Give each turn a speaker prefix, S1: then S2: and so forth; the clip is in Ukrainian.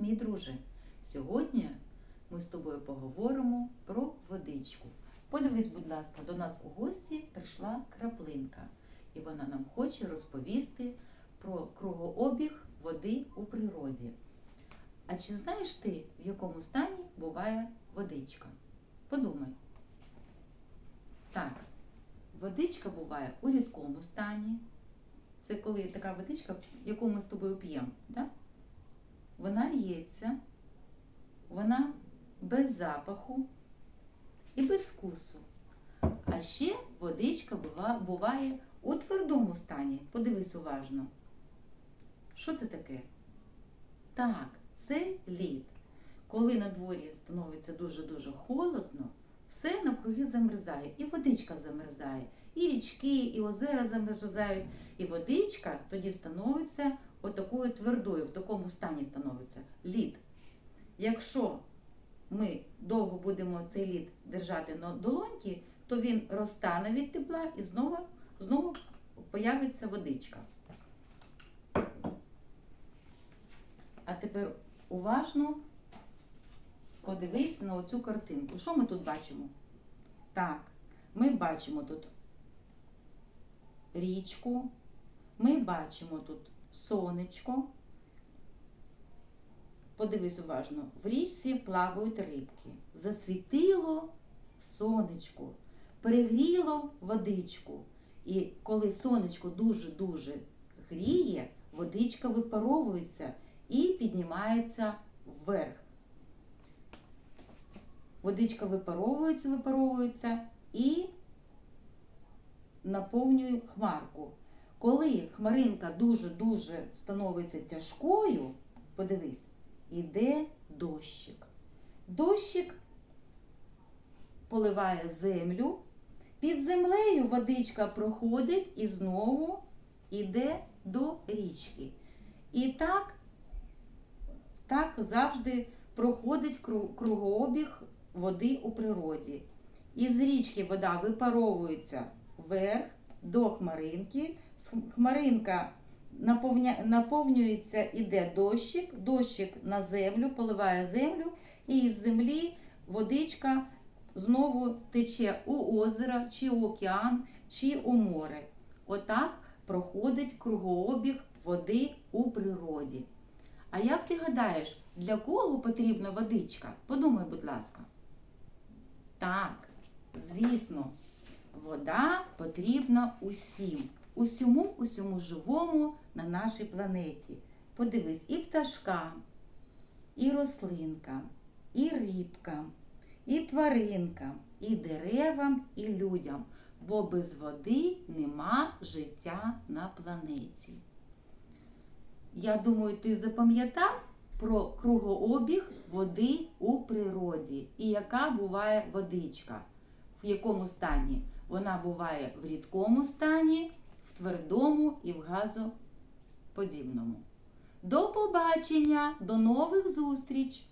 S1: Мій друже! Сьогодні ми з тобою поговоримо про водичку. Подивись, будь ласка, до нас у гості прийшла краплинка, і вона нам хоче розповісти про кругообіг води у природі. А чи знаєш ти, в якому стані буває водичка? Подумай. Так, водичка буває у рідкому стані. Це коли така водичка, яку ми з тобою п'ємо. Да? Вона лється, вона без запаху і без вкусу. А ще водичка буває у твердому стані. Подивись уважно. Що це таке? Так, це лід. Коли на дворі становиться дуже-дуже холодно, все навкруги замерзає, і водичка замерзає, і річки, і озера замерзають, і водичка тоді становиться отакою твердою, в такому стані становиться лід. Якщо ми довго будемо цей лід держати на долоньки, то він розтане від тепла і знову, знову появиться водичка. А тепер уважно подивись на оцю картинку. Що ми тут бачимо? Так, ми бачимо тут річку, ми бачимо тут сонечко. Подивись уважно, в річці плавають рибки. Засвітило сонечко, перегріло водичку. І коли сонечко дуже-дуже гріє, водичка випаровується і піднімається вверх. Водичка випаровується, випаровується і наповнює хмарку. Коли хмаринка дуже-дуже становиться тяжкою, подивись, іде дощик. Дощик поливає землю, під землею водичка проходить і знову йде до річки. І так, так завжди проходить кругообіг води у природі. Із річки вода випаровується вверх до хмаринки. Хмаринка наповнюється, іде дощик, дощик на землю, поливає землю, і із землі водичка знову тече у озеро, чи у океан, чи у море. Отак проходить кругообіг води у природі. А як ти гадаєш, для кого потрібна водичка? Подумай, будь ласка. Так, звісно, вода потрібна усім, усьому, усьому живому на нашій планеті. Подивись, і пташкам, і рослинкам, і рибкам, і тваринкам, і деревам, і людям. Бо без води нема життя на планеті. Я думаю, ти запам'ятав про кругообіг води у природі і яка буває водичка, в якому стані. Вона буває в рідкому стані, в твердому і в газоподібному. До побачення, до нових зустріч!